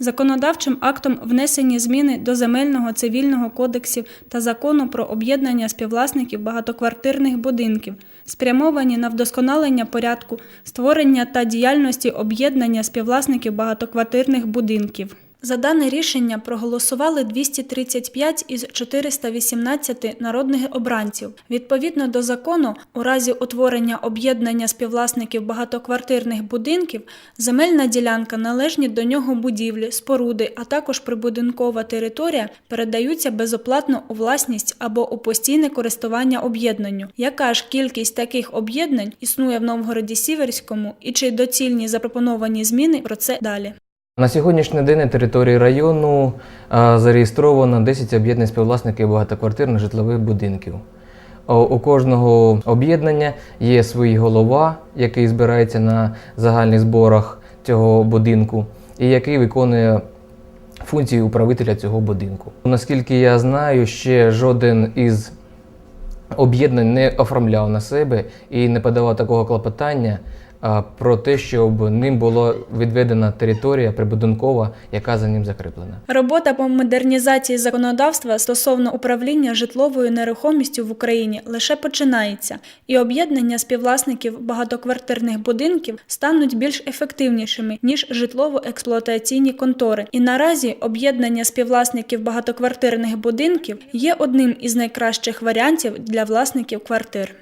Законодавчим актом внесені зміни до земельного цивільного кодексів та закону про об'єднання співвласників багатоквартирних будинків, спрямовані на вдосконалення порядку створення та діяльності об'єднання співвласників багатоквартирних будинків. За дане рішення проголосували 235 із 418 народних обранців. Відповідно до закону, у разі утворення об'єднання співвласників багатоквартирних будинків, земельна ділянка, належні до нього будівлі, споруди, а також прибудинкова територія передаються безоплатно у власність або у постійне користування об'єднанню. Яка ж кількість таких об'єднань існує в Новгороді Сіверському і чи доцільні запропоновані зміни про це далі? На сьогоднішній день на території району зареєстровано 10 об'єднань співвласників багатоквартирних житлових будинків. У кожного об'єднання є свій голова, який збирається на загальних зборах цього будинку, і який виконує функції управителя цього будинку. Наскільки я знаю, ще жоден із об'єднань не оформляв на себе і не подавав такого клопотання про те, щоб ним була відведена територія прибудинкова, яка за ним закріплена. Робота по модернізації законодавства стосовно управління житловою нерухомістю в Україні лише починається, і об'єднання співвласників багатоквартирних будинків стануть більш ефективнішими ніж житлово-експлуатаційні контори. І наразі об'єднання співвласників багатоквартирних будинків є одним із найкращих варіантів для власників квартир.